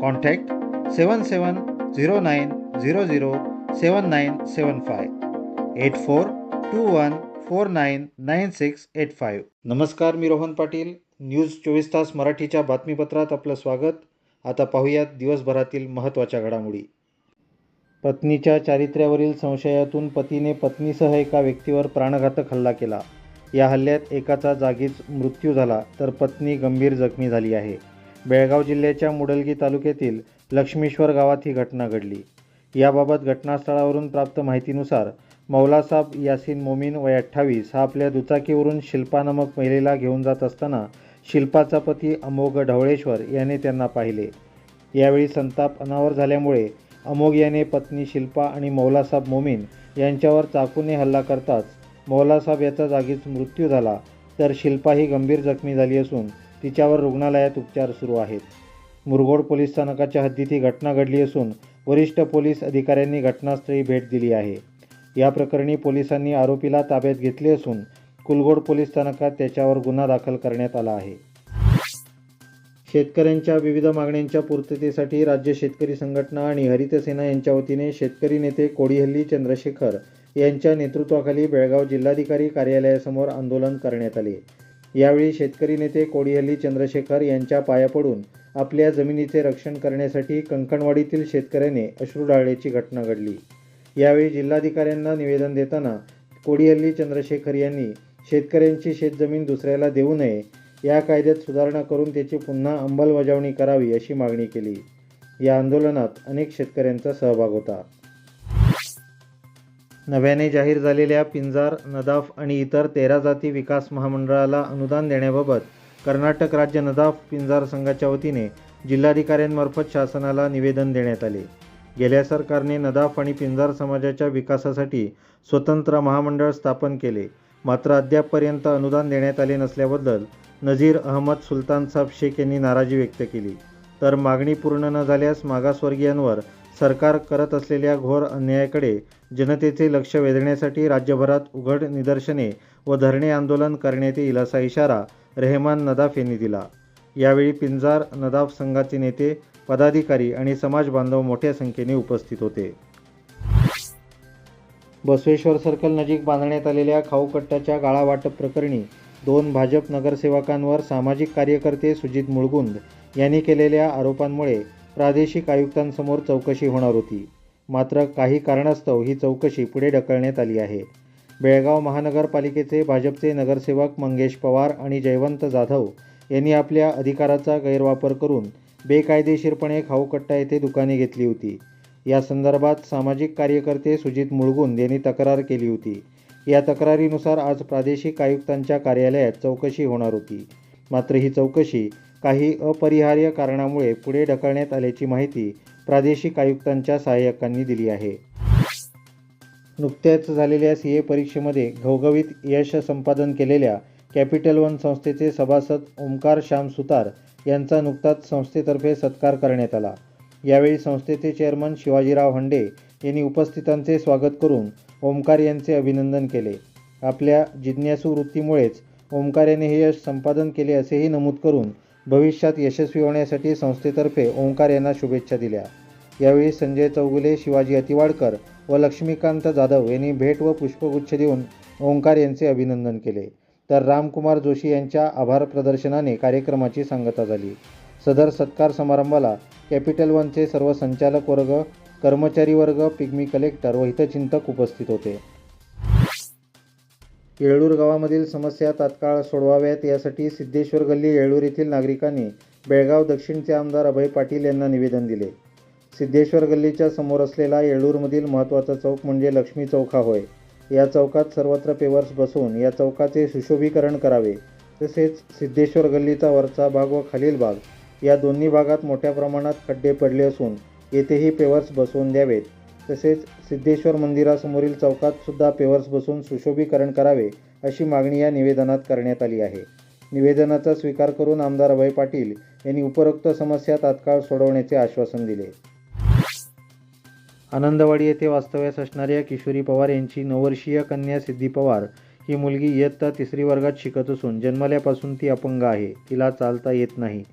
contact seven seven zero nine zero zero seven nine seven five eight four two one four nine nine six eight five. नमस्कार मी Rohan Patil. News चोवीस तास मराठीच्या बातमीपत्रात आपलं स्वागत. आता पाहूयात दिवसभरातील महत्त्वाच्या घडामोडी. पत्नीच्या चारित्र्यावरील संशयातून पतीने पत्नीसह एका व्यक्तीवर प्राणघातक हल्ला केला. या हल्ल्यात एकाचा जागीच मृत्यू झाला तर पत्नी गंभीर जखमी झाली आहे. बेळगाव जिल्ह्याच्या मुडलगी तालुक्यातील लक्ष्मीश्वर गावात ही घटना घडली. याबाबत घटनास्थळावरून प्राप्त माहितीनुसार मौलासाब यासीन मोमीन वय अठ्ठावीस हा आपल्या दुचाकीवरून शिल्पा नामक महिलेला घेऊन जात असताना शिल्पाचा पती अमोघ ढवळेश्वर याने त्यांना पाहिले. यावेळी संताप अनावर झाल्यामुळे अमोघ याने पत्नी शिल्पा आणि मौलासाब मोमीन यांच्यावर चाकूने हल्ला करताच मौलासाब याचा जागीच मृत्यू झाला. तर शिल्पा ही गंभीर जखमी झाली असून तिच्यावर रुग्णालयात उपचार सुरू आहेत. मुरगोड पोलीस स्थानकाच्या हद्दीत ही घटना घडली असून वरिष्ठ पोलीस अधिकाऱ्यांनी घटनास्थळी भेट दिली आहे. या प्रकरणी पोलिसांनी आरोपीला ताब्यात घेतले असून कुलगोड पोलीस स्थानकात त्याच्यावर गुन्हा दाखल करण्यात आला आहे. शेतकऱ्यांच्या विविध मागण्यांच्या पूर्ततेसाठी राज्य शेतकरी संघटना आणि हरित सेना यांच्या वतीने शेतकरी नेते कोडीहल्ली चंद्रशेखर यांच्या नेतृत्वाखाली बेळगाव जिल्हाधिकारी कार्यालयासमोर आंदोलन करण्यात आले. यावेळी शेतकरी नेते कोडिहल्ली चंद्रशेखर यांच्या पाया पडून आपल्या जमिनीचे रक्षण करण्यासाठी कंकणवाडीतील शेतकऱ्याने अश्रू डाळल्याची घटना घडली. यावेळी जिल्हाधिकाऱ्यांना निवेदन देताना कोडिहल्ली चंद्रशेखर यांनी शेतकऱ्यांची शेतजमीन दुसऱ्याला देऊ नये. या कायद्यात सुधारणा करून त्याची पुन्हा अंमलबजावणी करावी अशी मागणी केली. या आंदोलनात अनेक शेतकऱ्यांचा सहभाग होता. नव्याने जाहीर झालेल्या पिंजार नदाफ आणि इतर तेरा जाती विकास महामंडळाला अनुदान देण्याबाबत कर्नाटक राज्य नदाफ पिंजार संघाच्या वतीने जिल्हाधिकाऱ्यांमार्फत शासनाला निवेदन देण्यात आले. गेल्या सरकारने नदाफ आणि पिंजार समाजाच्या विकासासाठी स्वतंत्र महामंडळ स्थापन केले. मात्र अद्यापपर्यंत अनुदान देण्यात आले नसल्याबद्दल नझीर अहमद सुलतान साब शेख यांनी नाराजी व्यक्त केली. तर मागणी पूर्ण न झाल्यास मागासवर्गीयांवर सरकार करत असलेल्या घोर अन्यायाकडे जनतेचे लक्ष वेधण्यासाठी राज्यभरात उघड निदर्शने व धरणे आंदोलन करण्यात येईल असा इशारा रेहमान नदाफ यांनी दिला. यावेळी पिंजार नदाफ संघाचे नेते पदाधिकारी आणि समाज बांधव मोठ्या संख्येने उपस्थित होते. बसवेश्वर सर्कल नजीक बांधण्यात आलेल्या खाऊकट्ट्याच्या गाळा वाटप प्रकरणी दोन भाजप नगरसेवकांवर सामाजिक कार्यकर्ते सुजित मुळगुंद यांनी केलेल्या आरोपांमुळे प्रादेशिक आयुक्तांसमोर चौकशी होणार होती. मात्र काही कारणास्तव ही चौकशी पुढे ढकलण्यात आली आहे. बेळगाव महानगरपालिकेचे भाजपचे नगरसेवक मंगेश पवार आणि जयवंत जाधव यांनी आपल्या अधिकाराचा गैरवापर करून बेकायदेशीरपणे खाऊकट्टा येथे दुकाने घेतली होती. या संदर्भात सामाजिक कार्यकर्ते सुजित मुळगुंद यांनी तक्रार केली होती. या तक्रारीनुसार आज प्रादेशिक आयुक्तांच्या कार्यालयात चौकशी होणार होती. मात्र ही चौकशी काही अपरिहार्य कारणामुळे पुढे ढकलण्यात आल्याची माहिती प्रादेशिक आयुक्तांच्या सहाय्यकांनी दिली आहे. नुकत्याच झालेल्या सी ए परीक्षेमध्ये घवघवीत यश संपादन केलेल्या कॅपिटल वन संस्थेचे सभासद ओंकार श्याम सुतार यांचा नुकताच संस्थेतर्फे सत्कार करण्यात आला. यावेळी संस्थेचे चेअरमन शिवाजीराव हंडे यांनी उपस्थितांचे स्वागत करून ओंकार यांचे अभिनंदन केले. आपल्या जिज्ञासू वृत्तीमुळेच ओंकार यांनी हे यश संपादन केले असेही नमूद करून भविष्यात यशस्वी होण्यासाठी संस्थेतर्फे ओंकार यांना शुभेच्छा दिल्या. यावेळी संजय चौगुले शिवाजी अतिवाडकर व लक्ष्मीकांत जाधव यांनी भेट व पुष्पगुच्छ देऊन ओंकार यांचे अभिनंदन केले. तर रामकुमार जोशी यांच्या आभार प्रदर्शनाने कार्यक्रमाची सांगता झाली. सदर सत्कार समारंभाला कॅपिटल वनचे सर्व संचालक वर्ग कर्मचारी वर्ग पिग्मी कलेक्टर व हितचिंतक उपस्थित होते. येळूर गावामधील समस्या तात्काळ सोडवाव्यात यासाठी सिद्धेश्वर गल्ली येळूर येथील नागरिकांनी बेळगाव दक्षिणचे आमदार अभय पाटील यांना निवेदन दिले. सिद्धेश्वर गल्लीच्या समोर असलेला येळूरमधील महत्त्वाचा चौक म्हणजे लक्ष्मी चौक हा होय. या चौकात सर्वत्र पेवर्स बसवून या चौकाचे सुशोभीकरण करावे तसेच सिद्धेश्वर गल्लीचा वरचा भाग व खालील भाग या दोन्ही भागात मोठ्या प्रमाणात खड्डे पडले असून येथेही पेवर्स बसवून द्यावेत. तसेच सिद्धेश्वर मंदिरासमोरील चौकात सुद्धा पेवर्स बसून सुशोभीकरण करावे अशी मागणी या निवेदनात करण्यात आली आहे. निवेदनाचा स्वीकार करून आमदार अभय पाटील यांनी उपरोक्त समस्या तात्काळ सोडवण्याचे आश्वासन दिले. आनंदवाडी येथे वास्तव्यास असणाऱ्या किशोरी पवार यांची नववर्षीय कन्या सिद्धी पवार ही मुलगी इयत्ता तिसरी वर्गात शिकत असून जन्मल्यापासून ती अपंग आहे. तिला चालता येत नाही.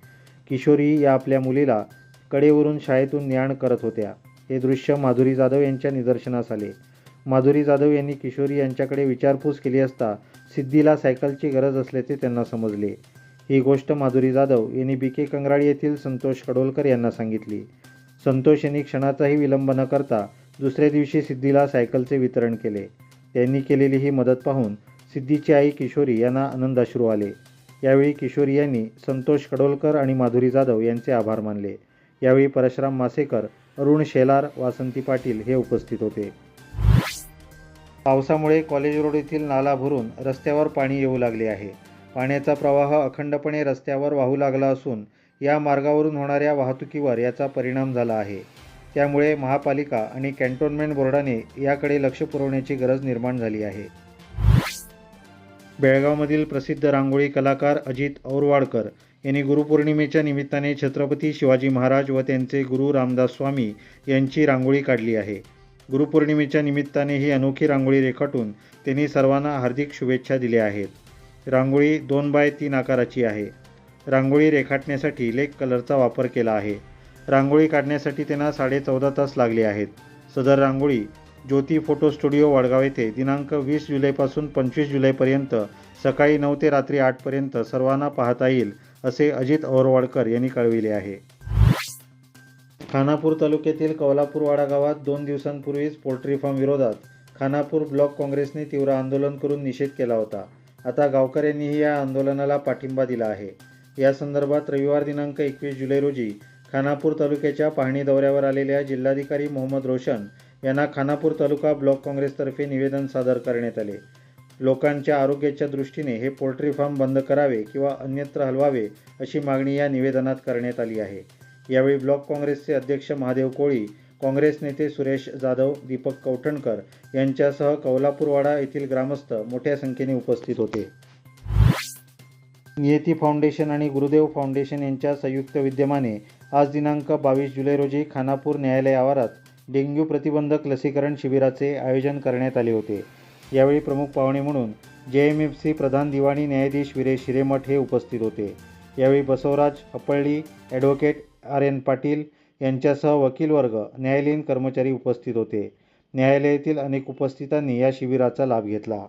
किशोरी या आपल्या मुलीला कडेवरून शाळेतून न्याण करत होत्या. हे दृश्य माधुरी जाधव यांच्या निदर्शनास आले. माधुरी जाधव यांनी किशोरी यांच्याकडे विचारपूस केली असता सिद्धीला सायकलची गरज असल्याचे त्यांना समजले. ही गोष्ट माधुरी जाधव यांनी बी के कंगराळी येथील संतोष कडोलकर यांना सांगितली. संतोष यांनी क्षणाचाही विलंब न करता दुसऱ्या दिवशी सिद्धीला सायकलचे वितरण केले. त्यांनी केलेली ही मदत पाहून सिद्धीची आई किशोरी यांना आनंदाश्रू आले. यावेळी किशोरी यांनी संतोष कडोलकर आणि माधुरी जाधव यांचे आभार मानले. यावेळी परशुराम मासेकर अरुण शेलार वासंती पाटील हे उपस्थित होते. पावसामुळे कॉलेज रोड येथील नाला भरून रस्त्यावर पाणी येऊ लागले आहे. पाण्याचा प्रवाह अखंडपणे रस्त्यावर वाहू लागला असून या मार्गावरून होणाऱ्या वाहतुकीवर याचा परिणाम झाला आहे. त्यामुळे महापालिका आणि कॅन्टोन्मेंट बोर्डाने याकडे लक्ष पुरवण्याची गरज निर्माण झाली आहे. बेळगावमधील प्रसिद्ध रांगोळी कलाकार अजित औरवाडकर यांनी गुरुपौर्णिमेच्या निमित्ताने छत्रपती शिवाजी महाराज व त्यांचे गुरु रामदास स्वामी यांची रांगोळी काढली आहे. गुरुपौर्णिमेच्या निमित्ताने ही अनोखी रांगोळी रेखाटून त्यांनी सर्वांना हार्दिक शुभेच्छा दिल्या आहेत. रांगोळी दोन बाय तीन आकाराची आहे. रांगोळी रेखाटण्यासाठी लेक कलरचा वापर केला आहे. रांगोळी काढण्यासाठी त्यांना साडे चौदा तास लागले आहेत. सदर रांगोळी ज्योती फोटो स्टुडिओ वडगाव येथे दिनांक वीस जुलैपासून पंचवीस जुलैपर्यंत सकाळी नऊ ते रात्री आठपर्यंत सर्वांना पाहता येईल असे अजित औरवाडकर यांनी कळविले आहे. खानापूर तालुक्यातील कवलापूरवाडा गावात दोन दिवसांपूर्वीच पोल्ट्री फार्म विरोधात खानापूर ब्लॉक काँग्रेसने तीव्र आंदोलन करून निषेध केला होता. आता गावकऱ्यांनीही या आंदोलनाला पाठिंबा दिला आहे. या संदर्भात रविवार दिनांक एकवीस जुलै रोजी खानापूर तालुक्याच्या पाहणी दौऱ्यावर आलेल्या जिल्हाधिकारी मोहम्मद रोशन यांना खानापूर तालुका ब्लॉक काँग्रेसतर्फे निवेदन सादर करण्यात आले. लोकांच्या आरोग्याच्या दृष्टीने हे पोल्ट्री फार्म बंद करावे किंवा अन्यत्र हलवावे अशी मागणी या निवेदनात करण्यात आली आहे. यावेळी ब्लॉक काँग्रेसचे अध्यक्ष महादेव कोळी काँग्रेस नेते सुरेश जाधव दीपक कौठणकर यांच्यासह कौलापूरवाडा येथील ग्रामस्थ मोठ्या संख्येने उपस्थित होते. नियती फाउंडेशन आणि गुरुदेव फाउंडेशन यांच्या संयुक्त विद्यमाने आज दिनांक बावीस जुलै रोजी खानापूर न्यायालय आवारात डेंग्यू प्रतिबंधक लसीकरण शिबिराचे आयोजन करण्यात आले होते. यावेळी प्रमुख पाहुणे म्हणून जे एम एफ सी प्रधान दिवाणी न्यायाधीश विरेश शिरेमठ हे उपस्थित होते. यावेळी Basavaraj Apali advocate R N Patil यांच्यासह वकील वर्ग न्यायालयीन कर्मचारी उपस्थित होते. न्यायालयातील अनेक उपस्थितांनी या शिबिराचा लाभ घेतला.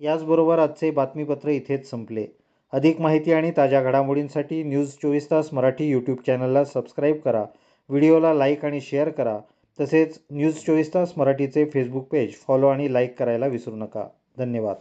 याचबरोबर आजचे बातमीपत्र इथेच संपले. अधिक माहिती आणि ताज्या घडामोडींसाठी न्यूज चोवीस तास मराठी यूट्यूब चॅनलला सबस्क्राईब करा. व्हिडिओला लाईक आणि शेअर करा. तसेच न्यूज चोवीस तास मराठीचे फेसबुक पेज फॉलो आणि लाईक करायला विसरू नका. धन्यवाद.